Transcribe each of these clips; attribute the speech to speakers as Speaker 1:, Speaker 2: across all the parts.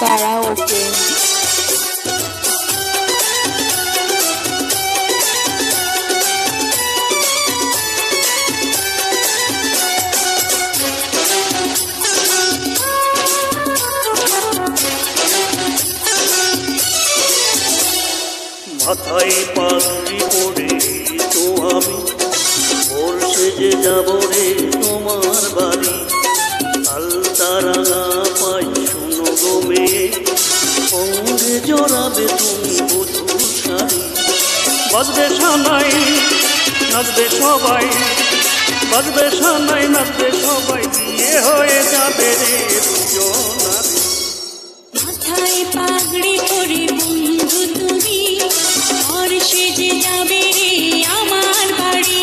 Speaker 1: কারা ওকে
Speaker 2: মাথায় পাগড়ি পরে তো আমি ভোর সেজে যাব রে। জড়াবে তুমি বাজবে সানাই, নাচবে সবাই। বাজবে সানাই, নাচবে সবাই, বিয়ে হয়ে যাবে রে
Speaker 3: মাথায় পাগড়ি করে বন্ধু তুমি যাবে আমার বাড়ি।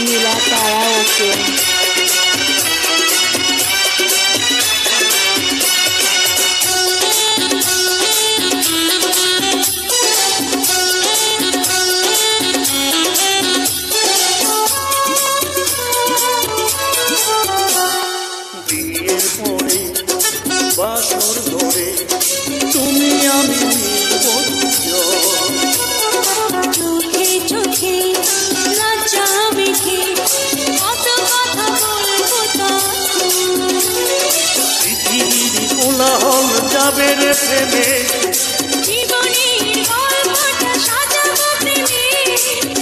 Speaker 3: 你来吧来我
Speaker 2: 这 কোলাহল যাবে রে প্রেমে।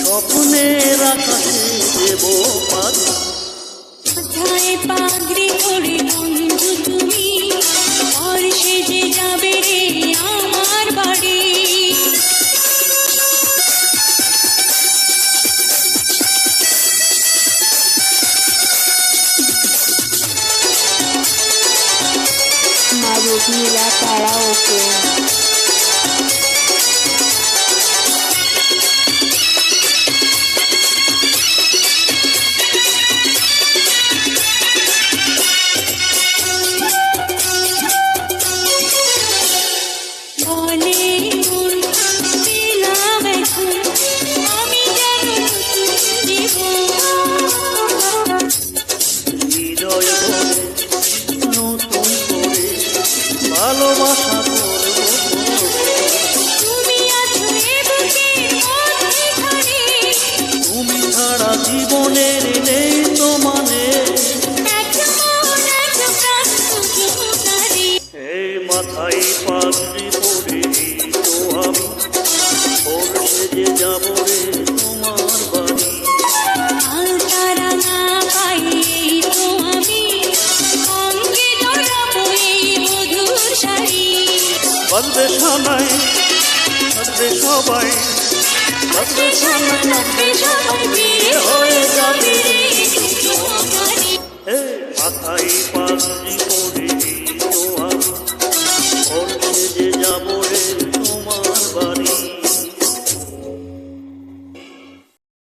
Speaker 2: স্বপ্নের আকাশে দেব
Speaker 3: পাখি। পাগড়ি
Speaker 1: মারুক নীলা
Speaker 2: মাথায় পাগড়ি পরে তো আমি। সেজে যাব রে তোমার বাড়ি?
Speaker 3: আলতারা না পাই তো আমি অঙ্গে ধরাবো এই মধুর শাড়ি।
Speaker 2: বাজবে সানাই বাজবে সবাই বাজবে সানাই
Speaker 3: নাচবে সবাই।